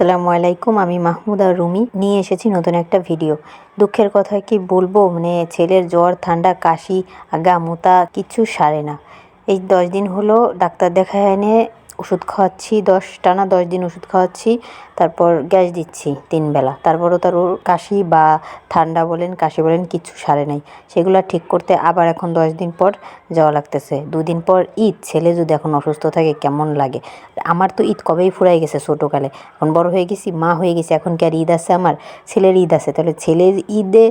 আসসালামু আলাইকুম, আমি মাহমুদা রুমি। নিয়ে এসেছি নতুন একটা ভিডিও। দুঃখের কথা কি বলব? মানে ছেলের জ্বর, ঠান্ডা, কাশি, আগা, মোতা কিচ্ছু সারে না। এই দশ দিন হলো ডাক্তার দেখায় এনে ওষুধ খাওয়াচ্ছি, দশ, টানা দশ দিন ওষুধ খাওয়াচ্ছি, তারপর গ্যাস দিচ্ছি তিন বেলা তারপরও তার ওর কাশি বা ঠান্ডা বলেন, কাশি বলেন কিচ্ছু সারে নাই। সেগুলো ঠিক করতে আবার এখন দশ দিন পর যাওয়া লাগতেছে। দুদিন পর ঈদ, ছেলে যদি এখন অসুস্থ থাকে কেমন লাগে? আমার তো ঈদ কবেই ফুরাই গেছে ছোটোকালে। এখন বড় হয়ে গেছি, মা হয়ে গেছি, এখন কি আর ঈদ আছে আমার? ছেলের ঈদ আছে, তাহলে ছেলের ঈদে,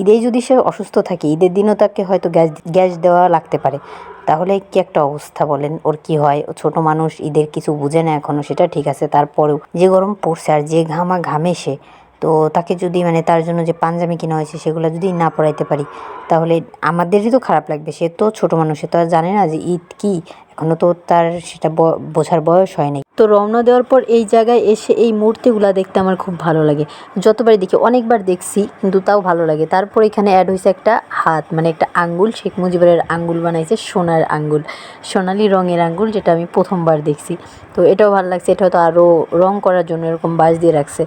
ঈদেই যদি সে অসুস্থ থাকে, ঈদের দিনও তাকে হয়তো গ্যাস গ্যাস দেওয়া লাগতে পারে। তাহলে কি একটা অবস্থা বলেন? ওর কি হয়? ও ছোট মানুষ, ঈদের কিছু বুঝে না এখনও সেটা ঠিক আছে। তারপরেও যে গরম পড়ছে আর যে ঘামা ঘামে সে, তো তাকে যদি মানে তার জন্য যে পাঞ্জাবি কিনা হয়েছে, সেগুলো যদি না পরাইতে পারি, তাহলে আমাদেরই তো খারাপ লাগবে। সে তো ছোট মানুষ, সে তো আর জানে না যে ঈদ কি? এখনও তো তার সেটা বোঝার বয়স হয়নি তো রওনা দেওয়ার পর এই জায়গায় এসে এই মূর্তিগুলো দেখতে আমার খুব ভালো লাগে। যতবারই দেখি, অনেকবার দেখছি, কিন্তু তাও ভালো লাগে। তারপর এখানে অ্যাড হয়েছে একটা হাত মানে একটা আঙ্গুল। শেখ মুজিবের আঙ্গুল বানাইছে, সোনার আঙ্গুল। সোনালি রঙের আঙ্গুল, যেটা আমি প্রথমবার দেখছি। তো এটাও ভালো লাগছে। এটা তো আরও রং করার জন্য এরকম বাজ দিয়ে রাখছে।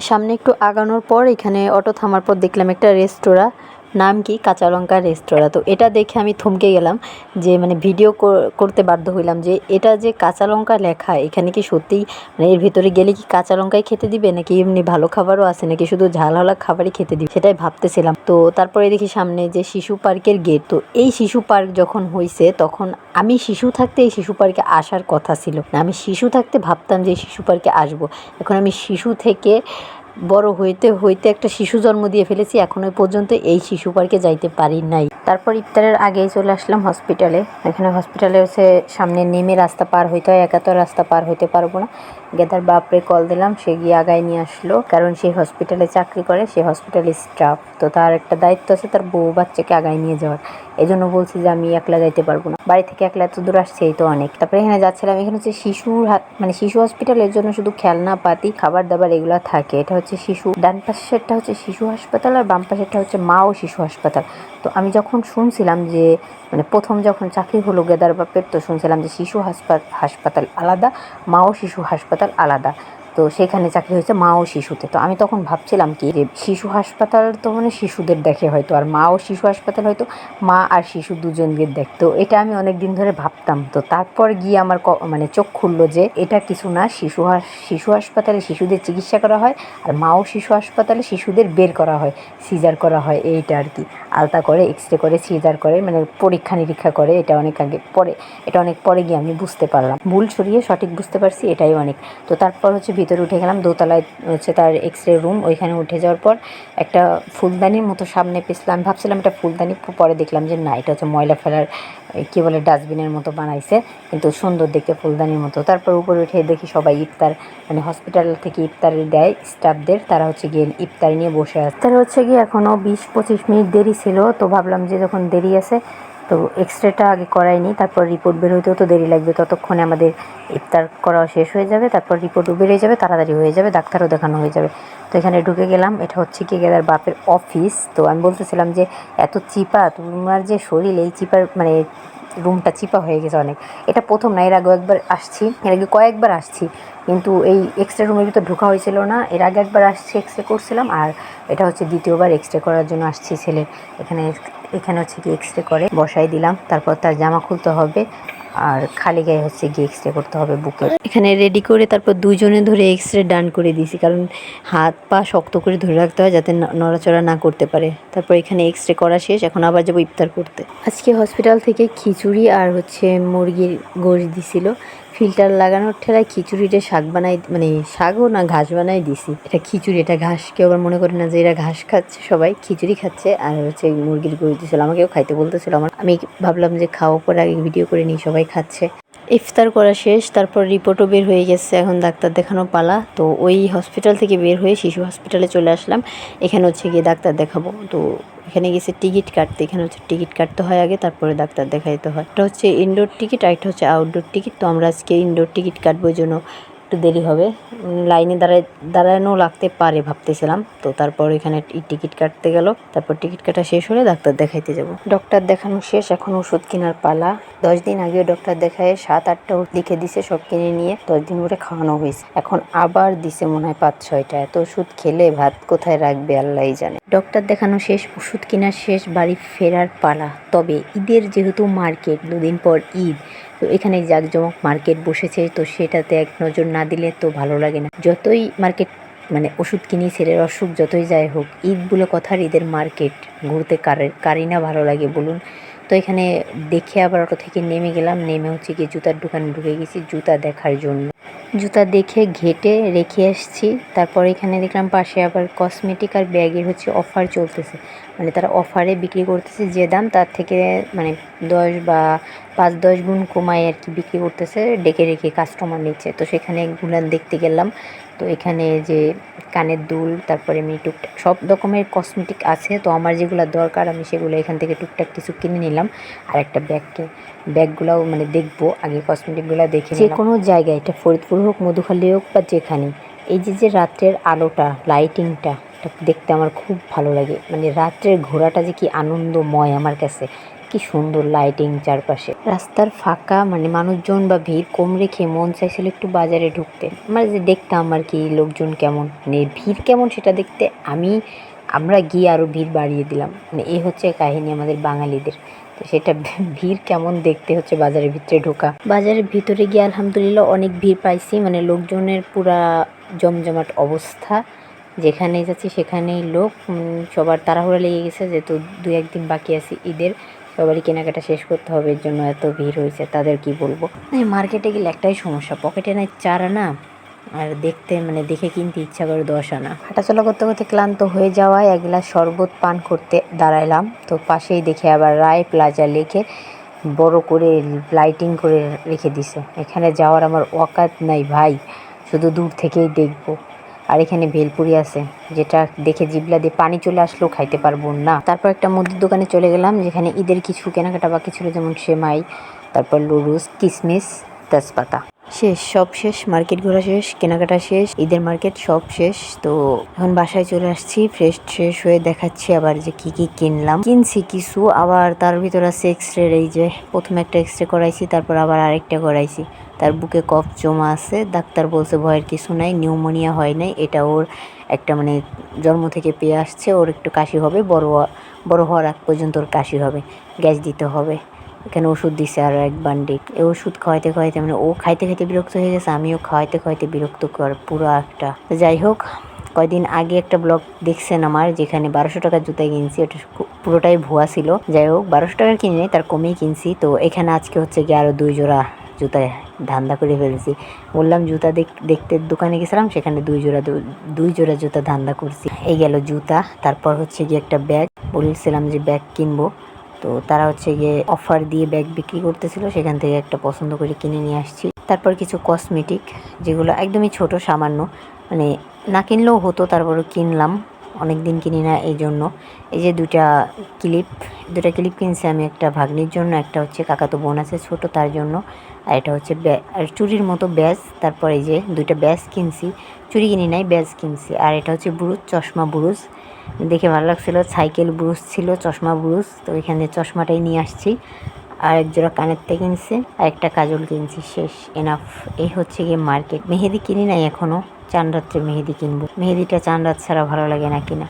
সামনে একটু আগানোর পর এখানে অটো থামার পর দেখলাম একটা রেস্তোরাঁ। নাম কি? কাঁচা লঙ্কা রেস্তোরাঁ। তো এটা দেখে আমি থমকে গেলাম যে মানে ভিডিও কর- করতে বাধ্য হইলাম যে, এটা যে কাঁচা লঙ্কা লেখা, এখানে কি সত্যিই মানে এর ভিতরে গেলে কি কাঁচা লঙ্কাই খেতে দিবে? নাকি এমনি ভালো খাবারও আছে? নাকি শুধু ঝালওয়ালা খাবারই খেতে দিবে? সেটাই ভাবতেছিলাম। তো তারপরে দেখি সামনে যে শিশু পার্কের গেট, তো এই শিশু পার্ক যখন হয়েছে তখন আমি শিশু থাকতে এই শিশু পার্কে আসার কথা ছিল। আমি শিশু থাকতে ভাবতাম যে শিশু পার্কে আসব। এখন আমি শিশু থেকে বড় হইতে হইতে একটা শিশু জন্ম দিয়ে ফেলেছি, এখনও পর্যন্ত এই শিশু পার্কে যাইতে পারি নাই। তারপর ইফতারের আগেই চলে আসলাম হসপিটালে। এখানে হসপিটালে হচ্ছে সামনে নেমে রাস্তা পার হইতে হয় একা তো রাস্তা পার হইতে পারব না। গেদার বাপরে কল দিলাম, সে গিয়ে আগায় নিয়ে আসলো, কারণ সে হসপিটালে চাকরি করে, সে হসপিটালের স্টাফ তো তার একটা দায়িত্ব আছে, তার বউ বাচ্চাকে আগায় নিয়ে যাওয়ার। এই জন্য বলছি যে আমি একলা যাইতে পারব না। বাড়ি থেকে একলা এত দূর আসছে, এই তো অনেক। তারপরে এখানে যাচ্ছিলাম, এখানে হচ্ছে শিশুর হাত মানে শিশু হসপিটালের জন্য শুধু খেলনা, পাতি, খাবার দাবার এগুলো থাকে। এটা হচ্ছে শিশু, ডান পাশেরটা হচ্ছে শিশু হাসপাতাল আর বাম পাশেরটা হচ্ছে মা ও শিশু হাসপাতাল তো আমি যখন শুনছিলাম যে মানে প্রথম যখন চাকরি হলো গেদার বাপের, তো শুনছিলাম যে শিশু হাসপাতাল হাসপাতাল আলাদা, মা ও শিশু হাসপাতাল আলাদা। তো সেখানে চাকরি হয়েছে মা ও শিশুতে। তো আমি তখন ভাবছিলাম কি যে শিশু হাসপাতাল তো মানে শিশুদের দেখে হয়তো, আর মা ও শিশু হাসপাতাল হয়তো মা আর শিশু দুজনকে দেখ। তো এটা আমি অনেক দিন ধরে ভাবতাম। তো তারপর গিয়ে আমার মানে চোখ খুললো যে এটা কিছু না, শিশু শিশু হাসপাতালে শিশুদের চিকিৎসা করা হয় আর মা ও শিশু হাসপাতালে শিশুদের বের করা হয়। সিজার করা হয় এইটা আর কি। আলতা করে এক্স রে করে, সিজার করে মানে পরীক্ষা নিরীক্ষা করে। এটা অনেক আগে পরে, এটা অনেক পরে গিয়ে আমি বুঝতে পারলাম। ভুল সরিয়ে সঠিক বুঝতে পারছি, এটাই অনেক। তো তারপর হচ্ছে ভিতরে উঠে গেলাম, দোতলায় হচ্ছে তার এক্স রে রুম ওইখানে উঠে যাওয়ার পর একটা ফুলদানির মতো সামনে পেছিলাম ভাবছিলাম এটা ফুলদানি পরে দেখলাম যে না, এটা হচ্ছে ময়লা ফেলার কী বলে, ডাস্টবিনের মতো বানাইছে, কিন্তু সুন্দর দেখতে ফুলদানির মতো। তারপর উপরে উঠে দেখি সবাই ইফতার মানে হসপিটাল থেকে ইফতার দেয় স্টাফদের তারা হচ্ছে গিয়ে ইফতার নিয়ে বসে আছে। তারা হচ্ছে গিয়ে এখনও বিশ পঁচিশ মিনিট দেরি ছিল, তো ভাবলাম যে যখন দেরি আছে তো এক্স রেটা আগে করাইনি, তারপর রিপোর্ট বের হইতেও তো দেরি লাগবে। ততক্ষণে আমাদের ইফতার করা শেষ হয়ে যাবে, তারপর রিপোর্টও বেরিয়ে যাবে, তাড়াতাড়ি হয়ে যাবে, ডাক্তারও দেখানো হয়ে যাবে। তো এখানে ঢুকে গেলাম, এটা হচ্ছে কি গেদার বাপের অফিস তো আমি বলতেছিলাম যে, এত চিপা, তোমার যে শরীর, এই চিপার মানে রুমটা চিপা হয়ে গেছে অনেক। এটা প্রথম না, এর আগেও একবার আসছি, এর আগে কয়েকবার আসছি, কিন্তু এই এক্স রে রুমের ভিতর ঢোকা হয়েছিল না। এর আগে একবার আসছি এক্স রে করছিলাম, আর এটা হচ্ছে দ্বিতীয়বার এক্স রে করার জন্য আসছি ছেলের এখানে এখানে হচ্ছে গিয়ে এক্স রে করে, বসাই দিলাম। তারপর তার জামা খুলতে হবে। আর খালি গায়ে হচ্ছে গিয়ে এক্স রে করতে হবে বুকে। এখানে রেডি করে তারপর দুজনে ধরে এক্স রে ডান করে দিয়েছি। কারণ হাত পা শক্ত করে ধরে রাখতে হয় যাতে নড়াচড়া না করতে পারে। তারপর এখানে এক্স রে করা শেষ। এখন আবার যাব ইফতার করতে। আজকে হসপিটাল থেকে খিচুড়ি আর হচ্ছে মুরগির গোশ দিছিল। ফিল্টার লাগানোর ঠেলায় খিচুড়িটা শাক বানাই মানে শাকও না, ঘাস বানাই দিছি। এটা খিচুড়ি, এটা ঘাস। কেউ আবার মনে করে না যে এরা ঘাস খাচ্ছে, সবাই খিচুড়ি খাচ্ছে। আর হচ্ছে মুরগির গোশ দিছিল, আমাকেও খাইতে বলতেছিল আমার। আমি ভাবলাম যে খাওয়া পরে আগে ভিডিও করে নিই, সবাই খাচ্ছে। ইফতার করা শেষ, তারপর রিপোর্টও বের হয়ে গেছে, এখন ডাক্তার দেখানো পালা। তো ওই হসপিটাল থেকে বের হয়ে শিশু হসপিটালে চলে আসলাম। এখানে হচ্ছে গিয়ে ডাক্তার দেখাবো। তো এখানে গেছে টিকিট কাটতে। এখানে হচ্ছে টিকিট কাটতে হয় আগে, তারপরে ডাক্তার দেখাইতে হয়। এটা হচ্ছে ইনডোর টিকিট আর একটা হচ্ছে আউটডোর টিকিট। তো আমরা আজকে ইনডোর টিকিট কাটবো জন্য একটু দেরি হবে। লাইনে দাঁড়ায়, দাঁড়ানো লাগতে পারে ভাবতেছিলাম। তো তারপর এখানে টিকিট কাটতে গেল। তারপর টিকিট কাটা শেষ হলে ডাক্তার দেখাইতে যাব। ডক্টর দেখানো শেষ, এখন ওষুধ কেনার পালা। দশ দিন আগেও ডক্টর দেখায়, সাত আটটা লিখে দিছে সব কিনে নিয়ে। দশ দিন করে খাওয়ানো হয়েছে। এখন আবার দিছে মনে হয় পাঁচ ছয়টা। এত ওষুধ খেলে ভাত কোথায় রাখবে আল্লাহই জানে। ডক্টর দেখানো শেষ ওষুধ কেনার শেষ বাড়ি ফেরার পালা। তবে ঈদের যেহেতু মার্কেট, দুদিন পর ঈদ, তো এখানে জাঁকজমক মার্কেট বসেছে, তো সেটাতে এক নজর না দিলে তো ভালো লাগে না। যতই মার্কেট মানে ওষুধ কিনি, ছেলের অসুখ যতই যাই হোক ঈদ বলে কথার ঈদের মার্কেট, ঘুরতে কারে কারি না ভালো লাগে বলুন। তো এখানে দেখে আবার অটো থেকে নেমে গেলাম, নেমে হচ্ছে গিয়ে জুতার দোকানে ঢুকে গেছি, জুতা দেখার জন্য। জুতা দেখে ঘেটে রেখে আসছি। তারপর এখানে দেখলাম পাশে আবার কসমেটিক আর ব্যাগের হচ্ছে অফার চলতেছে। মানে তারা অফারে বিক্রি করতেছে যে দাম, তার থেকে মানে দশ বা পাঁচ দশ গুণ কমায় আর কি বিক্রি করতেছে, ডেকে রেখে কাস্টমার নিচ্ছে। তো সেখানে গুলান দেখতে গেলাম। তো এখানে যে কানের দুল তারপরে এমনি টুকটাক সব রকমের কসমেটিক আছে তো আমার যেগুলো দরকার আমি সেগুলো এখান থেকে টুকটাক কিছু কিনে নিলাম। আর একটা ব্যাগকে ব্যাগগুলোও মানে দেখব আগে কসমেটিকগুলো দেখে যে কোনো জায়গায় এটা ফরিদপুর হোক মধুখালী হোক বা যেখানে এই যে যে রাত্রের আলোটা লাইটিংটা দেখতে আমার খুব ভালো লাগে। মানে রাত্রের ঘোরাটা যে কি আনন্দময় আমার কাছে। কি সুন্দর লাইটিং চারপাশে। রাস্তার ফাঁকা মানে মানুষজন বা ভিড় কম রেখে মন চাইছিল একটু বাজারে ঢুকতে। মানে যে দেখতাম আর কি লোকজন কেমন মানে ভিড় কেমন সেটা দেখতে আমি, আমরা গিয়ে আরও ভিড় বাড়িয়ে দিলাম। মানে এই হচ্ছে কাহিনী আমাদের বাঙালিদের। তো সেটা ভিড় কেমন দেখতে হচ্ছে বাজারের ভিতরে ঢোকা। বাজারের ভিতরে গিয়ে আলহামদুলিল্লাহ অনেক ভিড় পাইছি মানে লোকজনের পুরা জমজমাট অবস্থা। যেখানেই যাচ্ছি সেখানেই লোক সবার তাড়াহুড়া লেগে গেছে, যেহেতু দু একদিন বাকি আছে ঈদের। সবারই কেনাকাটা শেষ করতে হবে, এর জন্য এত ভিড় হয়েছে, তাদের কি বলব? মার্কেটে গেলে একটাই সমস্যা, পকেটে নাই চার আনা, আর দেখতে মানে দেখে কিনতে ইচ্ছা করে দশ আনা। হাঁটাচলা করতে করতে ক্লান্ত হয়ে যাওয়ায় এক গ্লাস শরবত পান করতে দাঁড়াইলাম, তো পাশেই দেখে আবার রায় প্লাজা লেখে বড় করে লাইটিং করে রেখে দিছে। এখানে যাওয়ার আমার ওয়াকাত নাই ভাই, শুধু দূর থেকেই দেখব। আর এখানে ভেলপুরি আছে, যেটা দেখে জিবলা দিয়ে পানি চলে আসলেও খাইতে পারব না। তারপর একটা মুদির দোকানে চলে গেলাম, যেখানে ঈদের কিছু কেনাকাটা বাকি ছিল, যেমন সেমাই, তারপর লুরুস, কিসমিস, তেজপাতা। শেষ, সব শেষ, মার্কেট ঘোরা শেষ, কেনাকাটা শেষ, ঈদের মার্কেট সব শেষ। তো এখন বাসায় চলে আসছি ফ্রেশ ফ্রেশ হয়ে দেখাচ্ছি আবার যে কি কি কিনলাম। কিনছি কিছু, আবার তার ভিতর আছে এক্স রে এই যে প্রথমে একটা এক্স রে করাইছি, তারপর আবার আরেকটা করাইছি। তার বুকে কফ জমা আছে, ডাক্তার বলছে ভয়ের কিছু নাই, নিউমোনিয়া হয় নাই, এটা ওর একটা মানে জন্ম থেকে পেয়ে আসছে, ওর একটু কাশি হবে, বড় বড় হওয়ার আগ পর্যন্ত ওর কাশি হবে, গ্যাস দিতে হবে। এখানে ওষুধ দিছে আরও এক বান্ডিক এই ওষুধ খাওয়াইতে খাওয়াইতে মানে ও খাইতে খাইতে বিরক্ত হয়ে গেছে, আমিও খাওয়াইতে খাওয়াইতে বিরক্ত কর, পুরো একটা। যাই হোক, কয়দিন আগে একটা ব্লগ দেখছেন আমার, যেখানে বারোশো টাকার জুতা কিনছি, ওটা পুরোটাই ভুয়া ছিল। যাই হোক, বারোশো টাকার কিনে তার কমেই কিনছি। তো এখানে আজকে হচ্ছে গিয়ে আরও দুই জোড়া জুতা ধান্দা করে ফেলছি। বললাম জুতা দেখ- দেখতে দোকানে গেছিলাম, সেখানে দুই জোড়া দুই জোড়া জুতা ধান্দা করছি। এই গেল জুতা, তারপর হচ্ছে গিয়ে একটা ব্যাগ। বলছিলাম যে ব্যাগ কিনবো। তো তারা হচ্ছে গিয়ে অফার দিয়ে ব্যাগ বিক্রি করতেছিল, সেখান থেকে একটা পছন্দ করে কিনে নিয়ে আসছি। তারপর কিছু কসমেটিক যেগুলো একদমই ছোট, সামান্য মানে না কিনলেও হতো তারপরে কিনলাম। অনেক দিন কিনি না এই জন্য এই যে দুটা ক্লিপ দুটা ক্লিপ কিনছি আমি একটা ভাগ্নির জন্য, একটা হচ্ছে কাকাতো বোন আছে ছোটো তার জন্য, আর এটা হচ্ছে চুরির মতো ব্যাস, তারপর এই যে দুইটা ব্যাজ কিনছি, চুরি কিনি নাই ব্যাজ কিনছি। আর এটা হচ্ছে ব্রুজ, চশমা ব্রুজ। দেখে ভালো লাগছিল, সাইকেল ব্রুজ ছিল, চশমা ব্রুজ, তো এখানে চশমাটাই নিয়ে আসছি। আর এক জোড়া কানের থেকে কিনছি, আর একটা কাজল কিনছি, শেষ এনাফ এই হচ্ছে গিয়ে মার্কেট মেহেদি কিনি নাই এখনও। চান রাত্রে মেহেদি কিনবো। মেহেদিটা চান রাত ছাড়া ভালো লাগে না কিনা।